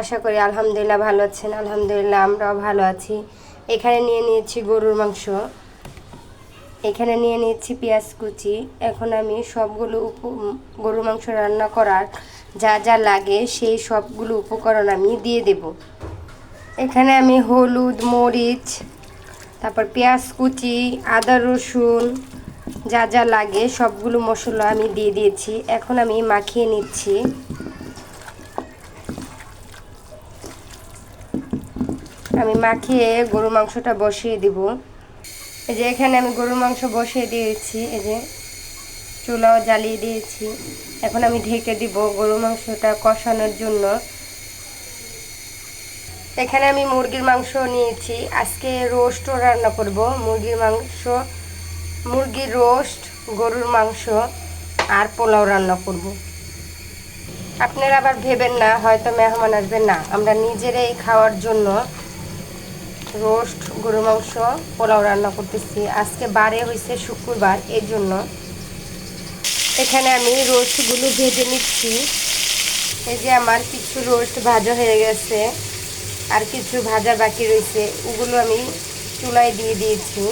আশা করি আলহামদুলিল্লাহ ভালো আছেন। আলহামদুলিল্লাহ আমরাও ভালো আছি। এখানে নিয়ে নিয়েছি গরুর মাংস। এখানে নিয়ে নিয়েছি পেঁয়াজ কুচি। এখন আমি সবগুলো উপ গরুর মাংস রান্না করার যা যা লাগে সেই সবগুলো উপকরণ আমি দিয়ে দেব। এখানে আমি হলুদ, মরিচ, তারপর পেঁয়াজ কুচি, আদা রসুন যা যা লাগে সবগুলো মশলা আমি দিয়ে দিয়েছি। এখন আমি মাখিয়ে নিচ্ছি। আমি মাখিয়ে গরু মাংসটা বসিয়ে দিব। এই যে এখানে আমি গরুর মাংস বসিয়ে দিয়েছি, এই যে চুলাও জ্বালিয়ে দিয়েছি। এখন আমি ঢেকে দিব গরু মাংসটা কষানোর জন্য। এখানে আমি মুরগির মাংস নিয়েছি। আজকে রোস্টও রান্না করব। মুরগির মাংস, মুরগির রোস্ট, গরুর মাংস আর পোলাও রান্না করব। আপনারা আবার ভেবেন না, হয়তো মেহমান আসবেন না। আমরা নিজেরাই খাওয়ার জন্য রোস্ট গরু মাংস, পোলাও রান্না করতেছি। আজকে বারে হয়েছে শুক্রবার এর জন্য এখানে আমি রোস্টগুলো ভেজে নিচ্ছি। এই যে আমার কিছু রোস্ট ভাজা হয়ে গেছে আর কিছু ভাজা বাকি রয়েছে ওগুলো আমি চুলায় দিয়ে দিয়েছি।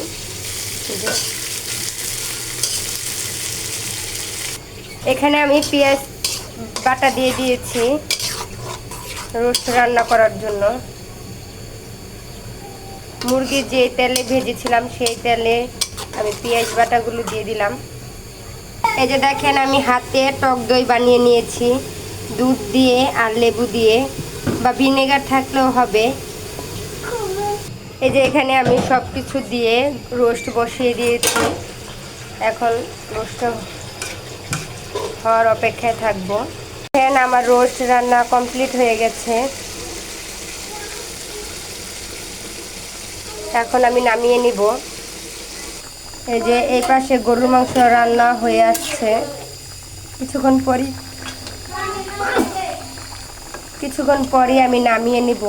এখানে আমি পেঁয়াজ বাটা দিয়ে দিয়েছি রোস্ট রান্না করার জন্য। মুরগি যে তেলে ভেজেছিলাম, সেই তেলে আমি পেঁয়াজ বাটাগুলো দিয়ে দিলাম। এই যে দেখেন, আমি হাতে টক দই বানিয়ে নিয়েছি। দুধ দিয়ে আর লেবু দিয়ে, বা ভিনেগার থাকলেও হবে। এই যে এখানে আমি সব কিছু দিয়ে রোস্ট বসিয়ে দিয়েছি। এখন রোস্ট হওয়ার অপেক্ষায় থাকব। আমার রোস্ট রান্না কমপ্লিট হয়ে গেছে। এখন আমি নামিয়ে নিব। এই যে এই পাশে গরুর মাংস রান্না হয়ে আসছে। কিছুক্ষণ পরই কিছুক্ষণ পরই আমি নামিয়ে নিব।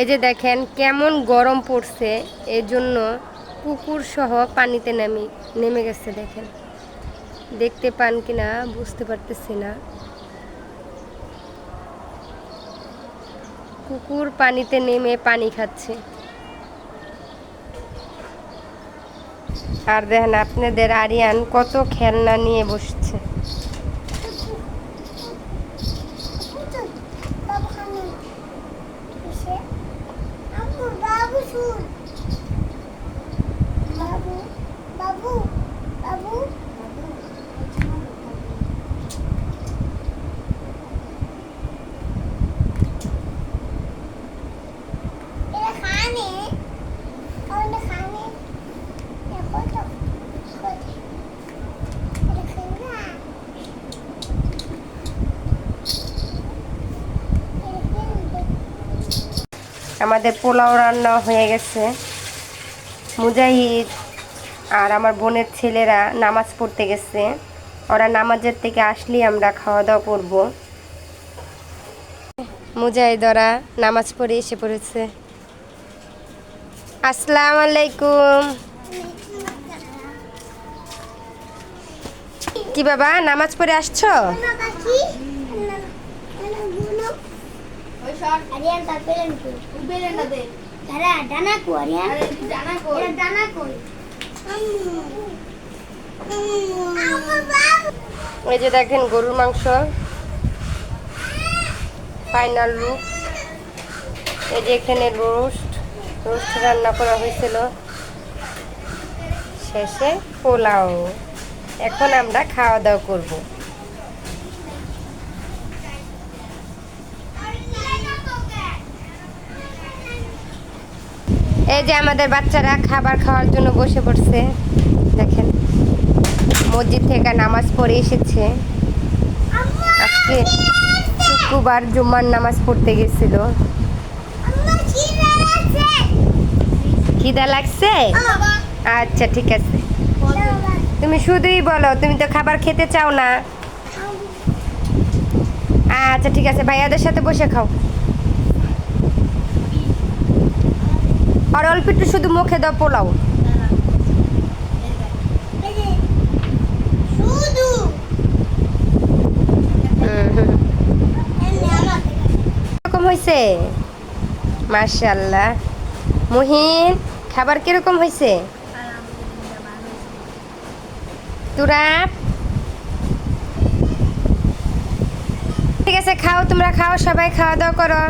এই যে দেখেন, কেমন গরম পড়ছে এর জন্য কুকুর সহ পানিতে নেমে নেমে গেছে দেখেন। দেখতে পান কিনা, বুঝতে পারতেছি না। কুকুর পানিতে নেমে পানি খাচ্ছে। আর দেখেন, আপনাদের আরিয়ান কত খেলনা নিয়ে বসছে। আমাদের পোলাও রান্না হয়ে গেছে। মুজাহিদ আর আমার বোনের ছেলেরা নামাজ পড়তে গেছে। ওরা নামাজের থেকে আসলেই আমরা খাওয়া দাওয়া করব। মুজাহিদ, ওরা নামাজ পড়ে এসে পড়েছে। আসসালামু আলাইকুম। কি বাবা, নামাজ পড়ে আসছো? এই যে দেখেন গরুর মাংস। ফাইনাল লুক এই যে এখানে রোস্ট রোস্ট রান্না করা হয়েছিল। শেষে পোলাও। এখন আমরা খাওয়া দাওয়া করব। এই যে আমাদের বাচ্চারা খাবার খাওয়ার জন্য বসে পড়ছে, দেখেন। মসজিদ থেকে নামাজ পড়ে এসেছে। আজকে শুক্রবার জুম্মার নামাজ পড়তে গেছিল। খিদা লাগছে? আচ্ছা ঠিক আছে। তুমি শুধুই বলো, তুমি তো খাবার খেতে চাও না। আচ্ছা ঠিক আছে, ভাইয়াদের সাথে বসে খাও। আর অল্প একটু শুধু মুখে দাও, পোলাও। কীরকম হয়েছে মার্শাল্লাহ মুহিন, খাবার কীরকম হয়েছে তোরা ঠিক আছে, খাও, তোমরা খাও, সবাই খাওয়া দাওয়া করো।